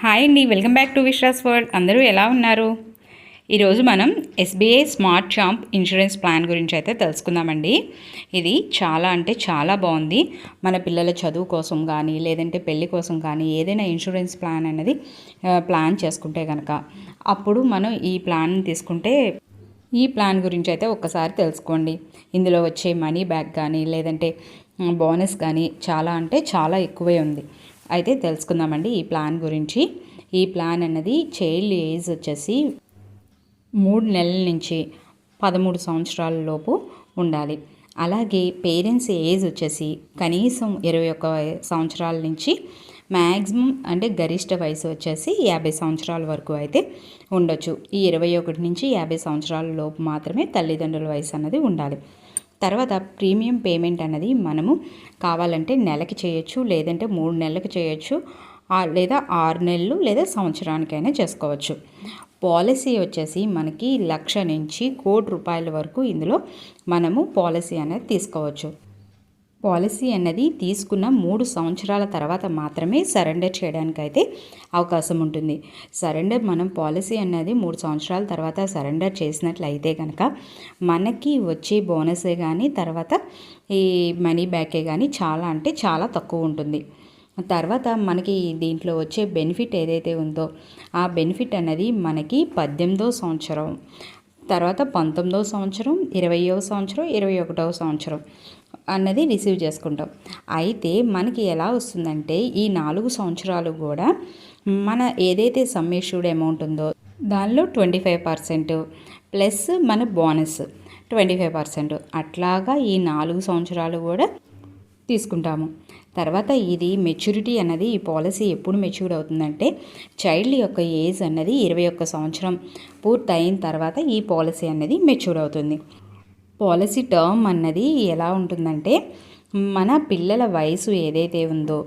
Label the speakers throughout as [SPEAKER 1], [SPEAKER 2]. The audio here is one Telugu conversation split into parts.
[SPEAKER 1] హాయ్ అండి welcome back to Vishwas world. అందరూ ఎలా ఉన్నారు? ఈరోజు మనం SBI smart champ insurance plan గురించి అయితే తెలుసుకుందామండి. ఇది చాలా అంటే చాలా బాగుంది. మన పిల్లల చదువు కోసం కానీ లేదంటే పెళ్ళి కోసం కానీ ఏదైనా ఇన్సూరెన్స్ ప్లాన్ అనేది ప్లాన్ చేసుకుంటే కనుక అప్పుడు మనం ఈ ప్లాన్ తీసుకుంటే ఈ ప్లాన్ గురించి అయితే ఒక్కసారి తెలుసుకోండి. ఇందులో వచ్చే మనీ బ్యాక్ కానీ లేదంటే బోనస్ కానీ చాలా అంటే చాలా ఎక్కువే ఉంది. అయితే తెలుసుకుందామండి ఈ ప్లాన్ గురించి. ఈ ప్లాన్ అన్నది చైల్డ్ ఏజ్ వచ్చేసి మూడు నెలల నుంచి పదమూడు సంవత్సరాల లోపు ఉండాలి. అలాగే పేరెంట్స్ ఏజ్ వచ్చేసి కనీసం ఇరవై ఒక్క సంవత్సరాల నుంచి మ్యాక్సిమం అంటే గరిష్ట వయసు వచ్చేసి యాభై సంవత్సరాల వరకు అయితే ఉండొచ్చు. ఈ ఇరవై ఒకటి నుంచి యాభై సంవత్సరాల లోపు మాత్రమే తల్లిదండ్రుల వయసు అన్నది ఉండాలి. తర్వాత ప్రీమియం పేమెంట్ అనేది మనము కావాలంటే నెలకి చేయొచ్చు లేదంటే మూడు నెలలకు చేయొచ్చు లేదా ఆరు నెలలు లేదా సంవత్సరానికైనా చేసుకోవచ్చు. పాలసీ వచ్చేసి మనకి లక్ష నుంచి కోటి రూపాయల వరకు ఇందులో మనము పాలసీ అనేది తీసుకోవచ్చు. పాలసీ అన్నది తీసుకున్న మూడు సంవత్సరాల తర్వాత మాత్రమే సరెండర్ చేయడానికి అయితే అవకాశం ఉంటుంది. సరెండర్ మనం పాలసీ అన్నది మూడు సంవత్సరాల తర్వాత సరెండర్ చేసినట్లయితే కనుక మనకి వచ్చే బోనసే కానీ తర్వాత ఈ మనీ బ్యాకే కానీ చాలా అంటే చాలా తక్కువ ఉంటుంది. తర్వాత మనకి దీంట్లో వచ్చే బెనిఫిట్ ఏదైతే ఉందో ఆ బెనిఫిట్ అనేది మనకి పద్దెనిమిదో సంవత్సరం తర్వాత పంతొమ్మిదవ సంవత్సరం ఇరవయో సంవత్సరం ఇరవై ఒకటవ సంవత్సరం అన్నది రిసీవ్ చేసుకుంటాం. అయితే మనకి ఎలా వస్తుందంటే ఈ నాలుగు సంవత్సరాలు కూడా మన ఏదైతే సమ్మేషుడ్ అమౌంట్ ఉందో దానిలో ట్వంటీ ఫైవ్ పర్సెంట్ ప్లస్ మన బోనస్ ట్వంటీ ఫైవ్ పర్సెంట్ అట్లాగా ఈ నాలుగు సంవత్సరాలు కూడా తీసుకుంటాము. తర్వాత ఇది మెచ్యూరిటీ అన్నది ఈ పాలసీ ఎప్పుడు మెచ్యూర్ అవుతుందంటే చైల్డ్ యొక్క ఏజ్ అన్నది ఇరవై ఒక్క సంవత్సరం పూర్తయిన తర్వాత ఈ పాలసీ అనేది మెచ్యూర్ అవుతుంది. పాలసీ టర్మ్ అన్నది ఎలా ఉంటుందంటే మన పిల్లల వయసు ఏదైతే ఉందో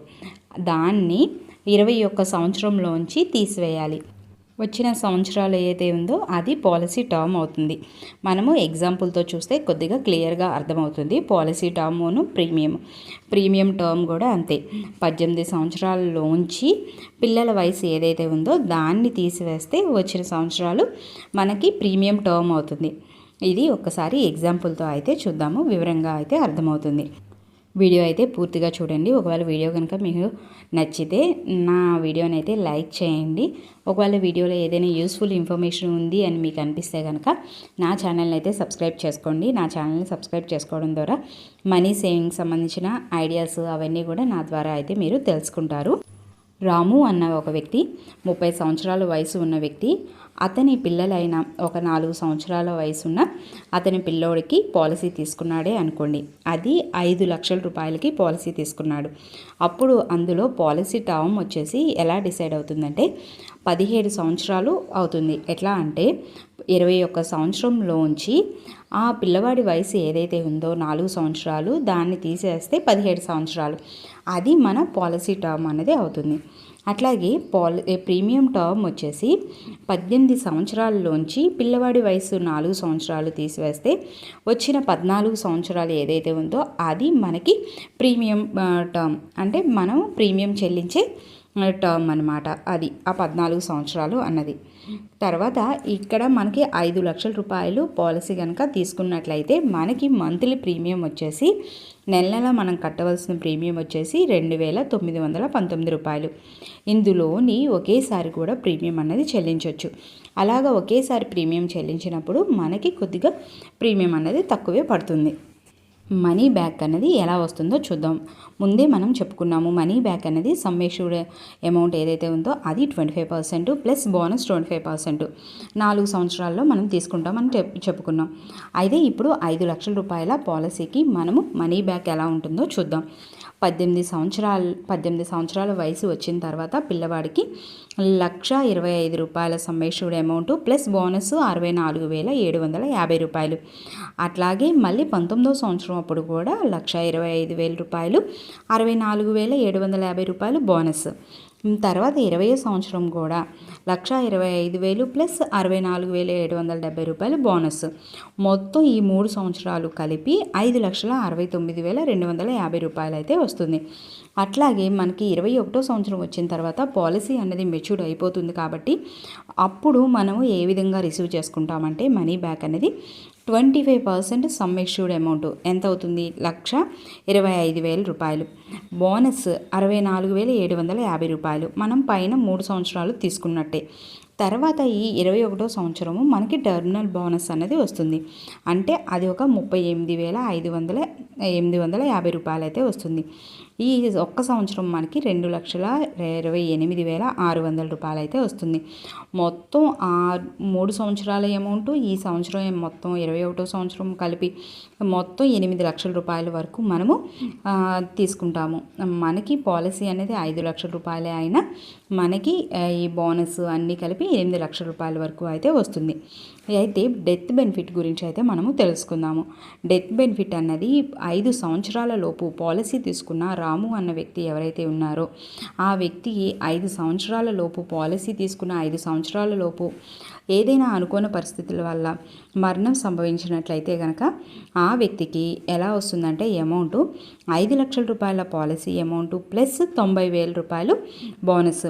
[SPEAKER 1] దాన్ని ఇరవై ఒక్క సంవత్సరంలోంచి తీసివేయాలి. వచ్చిన సంవత్సరాలు ఏదైతే ఉందో అది పాలసీ టర్మ్ అవుతుంది. మనము ఎగ్జాంపుల్తో చూస్తే కొద్దిగా క్లియర్గా అర్థమవుతుంది పాలసీ టర్మును ప్రీమియం. ప్రీమియం టర్మ్ కూడా అంతే. పద్దెనిమిది సంవత్సరాలలోంచి పిల్లల వయసు ఏదైతే ఉందో దాన్ని తీసివేస్తే వచ్చిన సంవత్సరాలు మనకి ప్రీమియం టర్మ్ అవుతుంది. ఇది ఒక్కసారి ఎగ్జాంపుల్తో అయితే చూద్దాము. వివరంగా అయితే అర్థమవుతుంది. వీడియో అయితే పూర్తిగా చూడండి. ఒకవేళ వీడియో కనుక మీకు నచ్చితే నా వీడియోని అయితే లైక్ చేయండి. ఒకవేళ వీడియోలో ఏదైనా యూస్ఫుల్ ఇన్ఫర్మేషన్ ఉంది అని మీకు అనిపిస్తే కనుక నా ఛానల్ని అయితే సబ్స్క్రైబ్ చేసుకోండి. నా ఛానల్ని సబ్స్క్రైబ్ చేసుకోవడం ద్వారా మనీ సేవింగ్ సంబంధించిన ఐడియాస్ అవన్నీ కూడా నా ద్వారా అయితే మీరు తెలుసుకుంటారు. రాము అన్న ఒక వ్యక్తి ముప్పై సంవత్సరాల వయసు ఉన్న వ్యక్తి అతని పిల్లలైన ఒక నాలుగు సంవత్సరాల వయసున్న అతని పిల్లోడికి పాలసీ తీసుకున్నాడే అనుకోండి. అది ఐదు లక్షల రూపాయలకి పాలసీ తీసుకున్నాడు. అప్పుడు అందులో పాలసీ టర్మ్ వచ్చేసి ఎలా డిసైడ్ అవుతుందంటే పదిహేడు సంవత్సరాలు అవుతుంది. ఎట్లా అంటే ఇరవై ఒక్క సంవత్సరంలోంచి ఆ పిల్లవాడి వయసు ఏదైతే ఉందో నాలుగు సంవత్సరాలు దాన్ని తీసేస్తే పదిహేడు సంవత్సరాలు. అది మన పాలసీ టర్మ్ అనేది అవుతుంది. అట్లాగే పాల ప్రీమియం టర్మ్ వచ్చేసి పద్దెనిమిది సంవత్సరాలలోంచి పిల్లవాడి వయసు నాలుగు సంవత్సరాలు తీసివేస్తే వచ్చిన పద్నాలుగు సంవత్సరాలు ఏదైతే ఉందో అది మనకి ప్రీమియం టర్మ్. అంటే మనం ప్రీమియం చెల్లించే టర్మ్ అనమాట అది ఆ పద్నాలుగు సంవత్సరాలు అన్నది. తర్వాత ఇక్కడ మనకి ఐదు లక్షల రూపాయలు పాలసీ కనుక తీసుకున్నట్లయితే మనకి మంత్లీ ప్రీమియం వచ్చేసి నెల నెల మనం కట్టవలసిన ప్రీమియం వచ్చేసి రెండు వేల తొమ్మిది వందల పంతొమ్మిది రూపాయలు. ఇందులోని ఒకేసారి కూడా ప్రీమియం అనేది చెల్లించవచ్చు అలాగా ఒకేసారి ప్రీమియం చెల్లించినప్పుడు మనకి కొద్దిగా ప్రీమియం అనేది తక్కువే పడుతుంది. మనీ బ్యాక్ అనేది ఎలా వస్తుందో చూద్దాం. ముందే మనం చెప్పుకున్నాము మనీ బ్యాక్ అనేది సమ్మేషుడ్ అమౌంట్ ఏదైతే ఉందో అది twenty five percent plus bonus twenty five percent. నాలుగు సంవత్సరాల్లో మనం తీసుకుంటామని చెప్ చెప్పుకున్నాం. అయితే ఇప్పుడు ఐదు లక్షల రూపాయల పాలసీకి మనము మనీ బ్యాక్ ఎలా ఉంటుందో చూద్దాం. పద్దెనిమిది సంవత్సరాలు పద్దెనిమిది సంవత్సరాల వయసు వచ్చిన తర్వాత పిల్లవాడికి లక్ష ఇరవై ఐదు రూపాయల సమ్మేషుడ్ అమౌంట్ ప్లస్ బోనస్ అరవై నాలుగు వేల ఏడు వందల యాభై రూపాయలు. అట్లాగే మళ్ళీ పంతొమ్మిదో సంవత్సరం అప్పుడు కూడా లక్ష ఇరవై ఐదు వేల రూపాయలు అరవై నాలుగు వేల ఏడు వందల యాభై రూపాయలు బోనస్ తర్వాత ఇరవై సంవత్సరం కూడా లక్ష ఇరవై ఐదు వేలు ప్లస్ అరవై నాలుగు వేల ఏడు వందల డెబ్బై రూపాయలు బోనస్. మొత్తం ఈ మూడు సంవత్సరాలు కలిపి ఐదు లక్షల అరవై తొమ్మిది వేల రెండు వందల యాభై రూపాయలు అయితే వస్తుంది. అట్లాగే మనకి ఇరవై ఒకటో సంవత్సరం వచ్చిన తర్వాత పాలసీ అనేది మెచ్యూర్డ్ అయిపోతుంది కాబట్టి అప్పుడు మనము ఏ విధంగా రిసీవ్ చేసుకుంటామంటే మనీ బ్యాక్ అనేది twenty five percent sum assured amount. ఎంత అవుతుంది? లక్ష ఇరవై ఐదు వేల రూపాయలు. బోనస్ అరవై నాలుగు వేల ఏడు వందల యాభై రూపాయలు. మనం పైన మూడు సంవత్సరాలు తీసుకున్నట్టే. తర్వాత ఈ ఇరవై ఒకటో సంవత్సరము మనకి టర్మినల్ బోనస్ అనేది వస్తుంది. అంటే అది ఒక ముప్పై ఎనిమిది వేల ఐదు వందల ఎనిమిది వందల యాభై రూపాయలు అయితే వస్తుంది. ఈ ఒక్క సంవత్సరం మనకి రెండు లక్షల ఇరవై ఎనిమిది వేల ఆరు వందల రూపాయలు అయితే వస్తుంది. మొత్తం ఆ మూడు సంవత్సరాల అమౌంట్ ఈ సంవత్సరం మొత్తం ఇరవై ఒకటో సంవత్సరం కలిపి మొత్తం ఎనిమిది లక్షల రూపాయల వరకు మనము తీసుకుంటాము. మనకి పాలసీ అనేది ఐదు లక్షల రూపాయలే అయినా మనకి ఈ బోనస్ అన్నీ కలిపి ఎనిమిది లక్షల రూపాయల వరకు అయితే వస్తుంది. అయితే డెత్ బెనిఫిట్ గురించి అయితే మనము తెలుసుకుందాము. డెత్ బెనిఫిట్ అన్నది ఐదు సంవత్సరాల లోపు పాలసీ తీసుకున్న రాము అన్న వ్యక్తి ఎవరైతే ఉన్నారో ఆ వ్యక్తికి ఐదు సంవత్సరాల లోపు పాలసీ తీసుకున్న ఐదు సంవత్సరాల లోపు ఏదైనా అనుకోని పరిస్థితుల వల్ల మరణం సంభవించినట్లయితే కనుక ఆ వ్యక్తికి ఎలా వస్తుందంటే అమౌంట్ ఐదు లక్షల రూపాయల పాలసీ అమౌంట్ ప్లస్ తొంభై వేల రూపాయలు బోనస్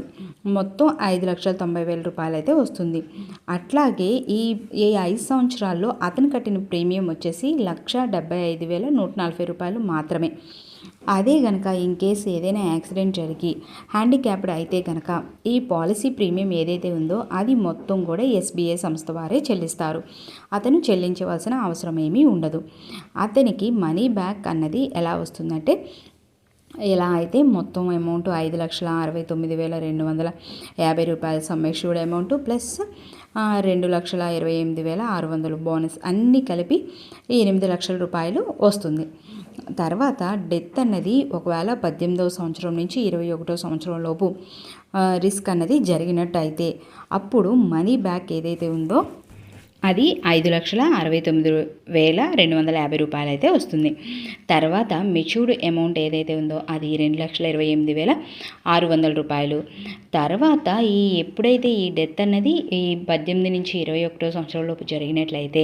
[SPEAKER 1] మొత్తం ఐదు లక్షల తొంభై వేల రూపాయలు అయితే వస్తుంది. అట్లాగే ఈ ఈ ఐదు సంవత్సరాల్లో అతను కట్టిన ప్రీమియం వచ్చేసి లక్ష డెబ్బై ఐదు వేల నూట నలభై రూపాయలు మాత్రమే. అదే గనక ఇన్ కేసు ఏదైనా యాక్సిడెంట్ జరిగి హ్యాండిక్యాప్డ్ అయితే కనుక ఈ పాలసీ ప్రీమియం ఏదైతే ఉందో అది మొత్తం కూడా ఎస్బీఐ సంస్థ వారే చెల్లిస్తారు. అతను చెల్లించవలసిన అవసరం ఏమీ ఉండదు. అతనికి మనీ బ్యాక్ అన్నది ఎలా వస్తుందంటే ఇలా అయితే మొత్తం అమౌంట్ ఐదు లక్షల అరవై తొమ్మిది వేల రెండు వందల యాభై రూపాయల సమ్మెష్యూడ్ అమౌంట్ ప్లస్ రెండు లక్షల ఇరవై ఎనిమిది వేల ఆరు వందలు బోనస్ అన్నీ కలిపి ఎనిమిది లక్షల రూపాయలు వస్తుంది. తర్వాత డెత్ అన్నది ఒకవేళ పద్దెనిమిదవ సంవత్సరం నుంచి ఇరవై ఒకటో సంవత్సరం లోపు రిస్క్ అన్నది జరిగినట్టయితే అప్పుడు మనీ బ్యాక్ ఏదైతే ఉందో అది ఐదు లక్షల అరవై తొమ్మిది వేల రెండు వందల యాభై రూపాయలు అయితే వస్తుంది. తర్వాత మెచ్యూర్డ్ అమౌంట్ ఏదైతే ఉందో అది రెండు లక్షల ఇరవై ఎనిమిది వేల ఆరు వందల రూపాయలు. తర్వాత ఈ ఎప్పుడైతే ఈ డెత్ అన్నది ఈ పద్దెనిమిది నుంచి ఇరవై ఒకటో సంవత్సరంలోపు జరిగినట్లయితే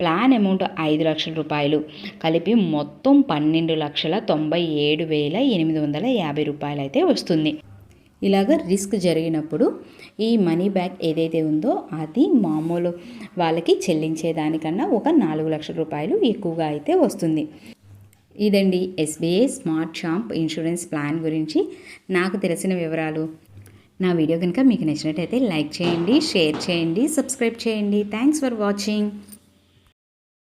[SPEAKER 1] ప్లాన్ అమౌంట్ ఐదు లక్షల రూపాయలు కలిపి మొత్తం పన్నెండు లక్షల తొంభై ఏడు వేల ఎనిమిది వందల యాభై రూపాయలు అయితే వస్తుంది. ఇలాగ రిస్క్ జరిగినప్పుడు ఈ మనీ బ్యాక్ ఏదైతే ఉందో అది మామూలు వాళ్ళకి చెల్లించేదానికన్నా ఒక నాలుగు లక్షల రూపాయలు ఎక్కువగా అయితే వస్తుంది. ఇదండి SBI smart champ insurance plan గురించి. నాకు తెలిసిన వివరాలు. నా వీడియో కనుక మీకు నచ్చినట్టయితే లైక్ చేయండి షేర్ చేయండి సబ్స్క్రైబ్ చేయండి. Thanks for watching.